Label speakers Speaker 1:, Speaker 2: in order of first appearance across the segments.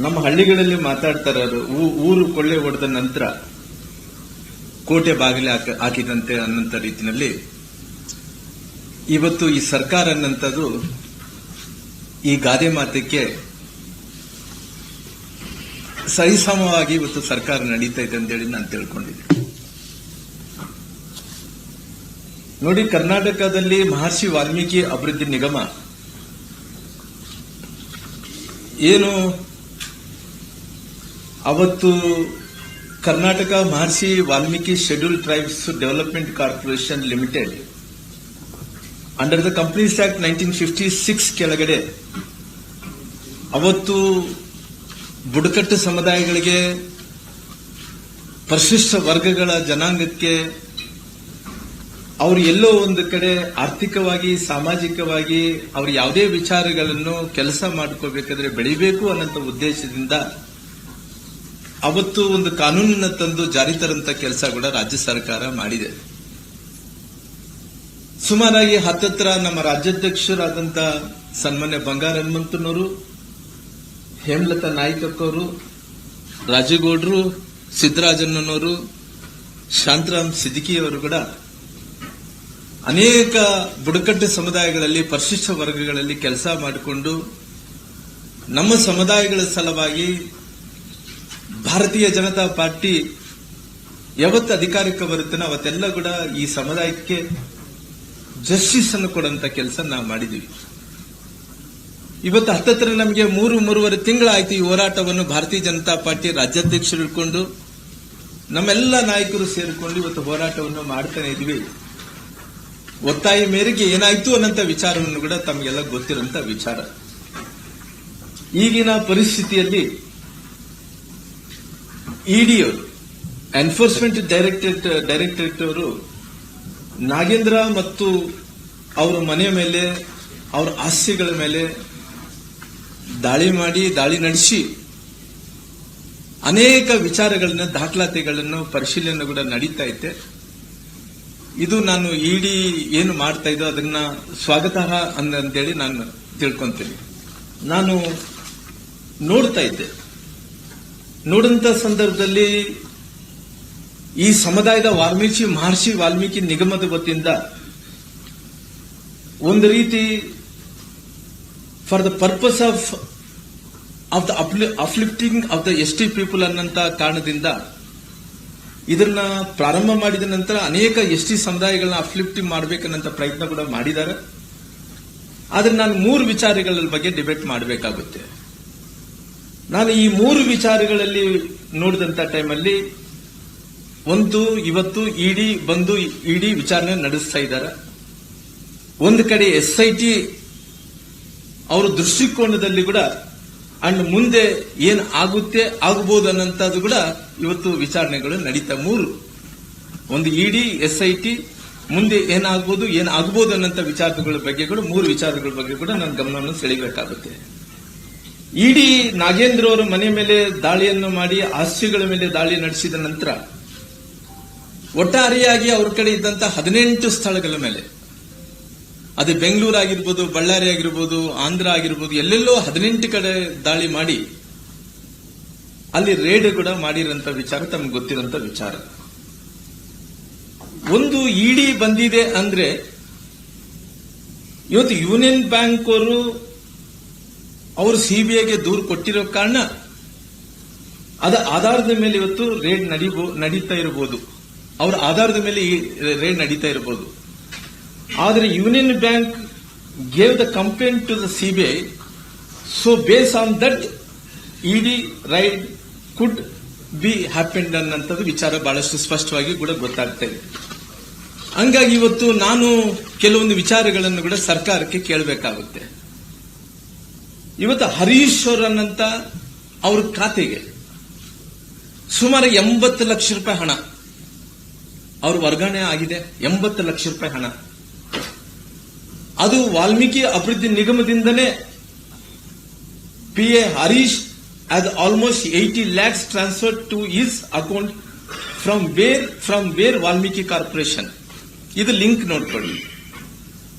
Speaker 1: ನಮ್ಮ ಹಳ್ಳಿಗಳಲ್ಲಿ ಮಾತಾಡ್ತಾರೆ ಊರು ಕೊಳ್ಳೆ ಹೊಡೆದ ನಂತರ ಕೋಟೆ ಬಾಗಿಲು ಹಾಕ- ಹಾಕಿದಂತೆ ಅನ್ನಂತ ರೀತಿಯಲ್ಲಿ ಇವತ್ತು ಈ ಸರ್ಕಾರ ಅನ್ನಂಥದ್ದು ಈ ಗಾದೆ ಮಾತಕ್ಕೆ ಸರಿಸಮವಾಗಿ ಇವತ್ತು ಸರ್ಕಾರ ನಡೀತಾ ಇದೆ ಅಂತೇಳಿ ನಾನು ತಿಳ್ಕೊಂಡಿದ್ದೆ ನೋಡಿ, ಕರ್ನಾಟಕದಲ್ಲಿ ಮಹರ್ಷಿ ವಾಲ್ಮೀಕಿ ಅಭಿವೃದ್ಧಿ ನಿಗಮ ಏನು ಅವತ್ತು Karnataka Maharshi Valmiki scheduled tribes development corporation limited under the companies act nineteen fifty six ಕೆಳಗಡೆ ಅವತ್ತು ಬುಡಕಟ್ಟು ಸಮುದಾಯಗಳಿಗೆ ಪರಿಶಿಷ್ಟ ವರ್ಗಗಳ ಜನಾಂಗಕ್ಕೆ ಅವರು ಎಲ್ಲೋ ಒಂದು ಕಡೆ ಆರ್ಥಿಕವಾಗಿ, ಸಾಮಾಜಿಕವಾಗಿ ಅವರು ಯಾವುದೇ ವಿಚಾರಗಳನ್ನು ಕೆಲಸ ಮಾಡ್ಕೋಬೇಕಾದ್ರೆ ಬೆಳಿಬೇಕು ಅನ್ನೋಂಥ ಉದ್ದೇಶದಿಂದ ಅವತ್ತು ಒಂದು ಕಾನೂನಿನ ತಂದು ಜಾರಿ ತರಂತ ಕೆಲಸ ಕೂಡ ರಾಜ್ಯ ಸರ್ಕಾರ ಮಾಡಿದೆ. ಸುಮಾರಾಗಿ ಹತ್ತತ್ರ ನಮ್ಮ ರಾಜ್ಯಾಧ್ಯಕ್ಷರಾದಂತ ಸನ್ಮಾನ್ಯ ಬಂಗಾರ ಹನುಮಂತನವರು, ಹೇಮಲತಾ ನಾಯ್ಕಕ್ಕವರು, ರಾಜೇಗೌಡರು, ಸಿದ್ದರಾಜಣ್ಣನವರು, ಶಾಂತರಾಮ್ ಸಿದ್ದಿಕಿ ಅವರು ಕೂಡ ಅನೇಕ ಬುಡಕಟ್ಟು ಸಮುದಾಯಗಳಲ್ಲಿ, ಪರಿಶಿಷ್ಟ ವರ್ಗಗಳಲ್ಲಿ ಕೆಲಸ ಮಾಡಿಕೊಂಡು ನಮ್ಮ ಸಮುದಾಯಗಳ ಸಲುವಾಗಿ ಭಾರತೀಯ ಜನತಾ ಪಾರ್ಟಿ ಯಾವತ್ತು ಅಧಿಕಾರಕ್ಕೆ ಬರುತ್ತೇನೆ ಅವತ್ತೆಲ್ಲ ಕೂಡ ಈ ಸಮುದಾಯಕ್ಕೆ ಜಸ್ಟಿಸ್ ಅನ್ನು ಕೊಡುವಂತ ಕೆಲಸ ನಾವು ಮಾಡಿದೀವಿ. ಇವತ್ತು ಹತ್ತತ್ರ ನಮಗೆ ಮೂರು, ಮೂರುವರೆ ತಿಂಗಳಾಯ್ತು ಈ ಹೋರಾಟವನ್ನು ಭಾರತೀಯ ಜನತಾ ಪಾರ್ಟಿ ರಾಜ್ಯಾಧ್ಯಕ್ಷರು ಇಟ್ಕೊಂಡು, ನಮ್ಮೆಲ್ಲ ನಾಯಕರು ಸೇರಿಕೊಂಡು ಇವತ್ತು ಹೋರಾಟವನ್ನು ಮಾಡ್ತಾನೆ ಇದ್ವಿ ಒತ್ತಾಯ ಮೇರೆಗೆ ಏನಾಯ್ತು ಅನ್ನಂತ ವಿಚಾರವನ್ನು ಕೂಡ ತಮಗೆಲ್ಲ ಗೊತ್ತಿರುವಂತ ವಿಚಾರ. ಈಗಿನ ಪರಿಸ್ಥಿತಿಯಲ್ಲಿ ಇಡಿಯವರು ಎನ್ಫೋರ್ಸ್ಮೆಂಟ್ ಡೈರೆಕ್ಟರೇಟ್ ಡೈರೆಕ್ಟರೇಟ್ ಅವರು ನಾಗೇಂದ್ರ ಮತ್ತು ಅವರ ಮನೆಯ ಮೇಲೆ, ಅವರ ಆಸ್ತಿಗಳ ಮೇಲೆ ದಾಳಿ ಮಾಡಿ, ದಾಳಿ ನಡೆಸಿ ಅನೇಕ ವಿಚಾರಗಳನ್ನ, ದಾಖಲಾತಿಗಳನ್ನು ಪರಿಶೀಲನೆ ಕೂಡ ನಡೀತಾ ಐತೆ. ಇದು ನಾನು ಇಡಿ ಏನು ಮಾಡ್ತಾ ಇದ್ದೋ ಅದನ್ನ ಸ್ವಾಗತಾರ್ಹ ಅಂತೇಳಿ ನಾನು ತಿಳ್ಕೊಂತೀನಿ. ನಾನು ನೋಡ್ತಾ ಇದ್ದೆ. ನೋಡಂತ ಸಂದರ್ಭದಲ್ಲಿ ಈ ಸಮುದಾಯದ ವಾಲ್ಮೀಕಿ ಮಹರ್ಷಿ ವಾಲ್ಮೀಕಿ ನಿಗಮದ ವತಿಯಿಂದ ಒಂದು ರೀತಿ for the purpose of of the uplifting of the S T people ಅನ್ನಂತ ಕಾರಣದಿಂದ ಇದನ್ನ ಪ್ರಾರಂಭ ಮಾಡಿದ ನಂತರ ಅನೇಕ ಎಸ್ ಟಿ ಸಮುದಾಯಗಳನ್ನ ಅಫ್ಲಿಫ್ಟಿಂಗ್ ಮಾಡಬೇಕನ್ನಂತ ಪ್ರಯತ್ನ ಕೂಡ ಮಾಡಿದ್ದಾರೆ. ಆದರೆ ನಾನು ಮೂರು ವಿಚಾರಗಳ ಬಗ್ಗೆ ಡಿಬೇಟ್ ಮಾಡಬೇಕಾಗುತ್ತೆ. ನಾನು ಈ ಮೂರು ವಿಚಾರಗಳಲ್ಲಿ ನೋಡಿದಂತ ಟೈಮಲ್ಲಿ ಒಂದು, ಇವತ್ತು, ಇಡಿ, ಬಂದು, ಇಡಿ ವಿಚಾರಣೆ ನಡೆಸ್ತಾ ಇದ್ದಾರೆ. ಒಂದು ಕಡೆ ಎಸ್ ಐ ಟಿ ಅವರ ದೃಷ್ಟಿಕೋನದಲ್ಲಿ ಕೂಡ, ಅಂಡ್ ಮುಂದೆ ಏನ್ ಆಗುತ್ತೆ ಆಗಬಹುದು ಅನ್ನಂತದ್ದು ಕೂಡ ಇವತ್ತು ವಿಚಾರಣೆಗಳು ನಡೀತಾ ಮೂರು. ಒಂದು ಇಡಿ, ಎಸ್ ಐ ಟಿ, ಮುಂದೆ ಆಗಬಹುದು ಅನ್ನಂತ ವಿಚಾರಗಳ ಬಗ್ಗೆ ಕೂಡ ಮೂರು ವಿಚಾರಗಳ ಬಗ್ಗೆ ಕೂಡ ನನ್ನ ಗಮನವನ್ನು ಸೆಳೆಯಬೇಕಾಗುತ್ತೆ ಇಡಿ ನಾಗೇಂದ್ರ ಅವರ ಮನೆ ಮೇಲೆ ದಾಳಿಯನ್ನು ಮಾಡಿ ಆಸ್ತಿಗಳ ಮೇಲೆ ದಾಳಿ ನಡೆಸಿದ ನಂತರ ಒಟ್ಟಾರೆಯಾಗಿ ಅವ್ರ ಕಡೆ ಇದ್ದಂತ ಹದಿನೆಂಟು ಸ್ಥಳಗಳ ಮೇಲೆ, ಅದು ಬೆಂಗಳೂರು ಆಗಿರ್ಬೋದು, ಬಳ್ಳಾರಿ ಆಗಿರ್ಬೋದು, ಆಂಧ್ರ ಆಗಿರ್ಬೋದು, ಎಲ್ಲೆಲ್ಲೋ ಹದಿನೆಂಟು ಕಡೆ ದಾಳಿ ಮಾಡಿ ಅಲ್ಲಿ ರೇಡ್ ಕೂಡ ಮಾಡಿರಂತ ವಿಚಾರ, ತಮ್ಗೆ ಗೊತ್ತಿರೋಂಥ ವಿಚಾರ. ಒಂದು ಇಡಿ ಬಂದಿದೆ ಅಂದ್ರೆ ಇವತ್ತು ಯೂನಿಯನ್ ಬ್ಯಾಂಕ್ ಅವರು ಅವರು ಸಿಬಿಐಗೆ ದೂರು ಕೊಟ್ಟಿರೋ ಕಾರಣ ಅದ ಆಧಾರದ ಮೇಲೆ ಇವತ್ತು ರೇಡ್ ನಡೀಬೋ, ನಡೀತಾ ಇರಬಹುದು ಅವರ ಆಧಾರದ ಮೇಲೆ ಈ ರೇಡ್ ನಡೀತಾ ಇರಬಹುದು ಆದರೆ union bank gave the complaint to the CBI so base on that ED raid could be happened ಅನ್ನಂಥದ್ದು ವಿಚಾರ ಬಹಳಷ್ಟು ಸ್ಪಷ್ಟವಾಗಿ ಕೂಡ ಗೊತ್ತಾಗ್ತಾ ಇದೆ. ಹಂಗಾಗಿ ಇವತ್ತು ನಾನು ಕೆಲವೊಂದು ವಿಚಾರಗಳನ್ನು ಕೂಡ ಸರ್ಕಾರಕ್ಕೆ ಕೇಳಬೇಕಾಗುತ್ತೆ. ಇವತ್ತು ಹರೀಶ್ ಅವರನ್ನಂತ ಅವ್ರ ಖಾತೆಗೆ ಸುಮಾರು ಎಂಬತ್ತು ಲಕ್ಷ ರೂಪಾಯಿ ಹಣ. ಅವ್ರ ವರ್ಗಾವಣೆ ಆಗಿದೆ, ಎಂಬತ್ತು ಲಕ್ಷ ರೂಪಾಯಿ ಹಣ. ಅದು ವಾಲ್ಮೀಕಿ ಅಭಿವೃದ್ಧಿ ನಿಗಮದಿಂದನೇ P A Harish as almost eighty lakhs transfer to his account from where from where Valmiki corporation ಇದು ಲಿಂಕ್ ನೋಡ್ಕೊಳ್ಳಿ.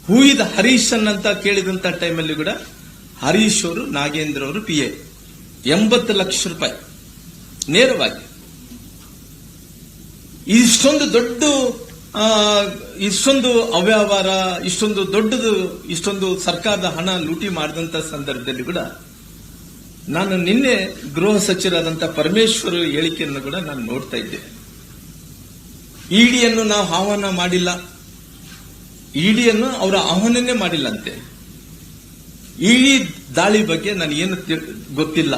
Speaker 1: ಹೂ ಇದ್ ಹರೀಶ್ ಅಂತ ಕೇಳಿದಂತ ಟೈಮಲ್ಲಿ ಕೂಡ ಹರೀಶ್ ಅವರು ನಾಗೇಂದ್ರ ಅವರು ಪಿ ಎ ಎಂಬತ್ತು ಲಕ್ಷ ರೂಪಾಯಿ. ನೇರವಾಗಿ. ಇಷ್ಟೊಂದು ದೊಡ್ಡ ಇಷ್ಟೊಂದು ಅವ್ಯವಹಾರ, ಇಷ್ಟೊಂದು ದೊಡ್ಡದು, ಇಷ್ಟೊಂದು ಸರ್ಕಾರದ ಹಣ ಲೂಟಿ ಮಾಡಿದಂತ ಸಂದರ್ಭದಲ್ಲಿ ಕೂಡ ನಾನು ನಿನ್ನೆ ಗೃಹ ಸಚಿವರಾದಂತಹ ಪರಮೇಶ್ವರ್ ಹೇಳಿಕೆಯನ್ನು ಕೂಡ ನಾನು ನೋಡ್ತಾ ಇದ್ದೆ. ಇಡಿಯನ್ನು ನಾವು ಆಹ್ವಾನ ಮಾಡಿಲ್ಲ. ಇಡಿಯನ್ನು ಅವರ ಆಹ್ವಾನನೇ ಮಾಡಿಲ್ಲಂತೆ. ಇಡಿ ದಾಳಿ ಬಗ್ಗೆ ನನಗೇನು ಗೊತ್ತಿಲ್ಲ.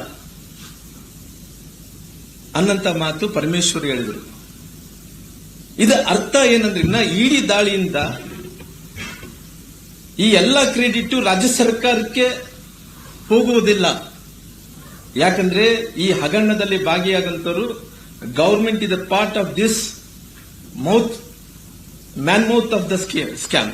Speaker 1: ಅನ್ನಂತ ಮಾತು ಪರಮೇಶ್ವರ್ ಹೇಳಿದರು. ಇದು ಅರ್ಥ ಏನಂದ್ರೆ ಇನ್ನ ಇಡಿ ದಾಳಿಯಿಂದ ಈ ಎಲ್ಲ ಕ್ರೆಡಿಟ್ ರಾಜ್ಯ ಸರ್ಕಾರಕ್ಕೆ ಹೋಗುವುದಿಲ್ಲ. ಯಾಕಂದ್ರೆ ಈ ಹಗರಣದಲ್ಲಿ ಭಾಗಿಯಾದಂಥವರು government is a part of this mouth man mouth of the scam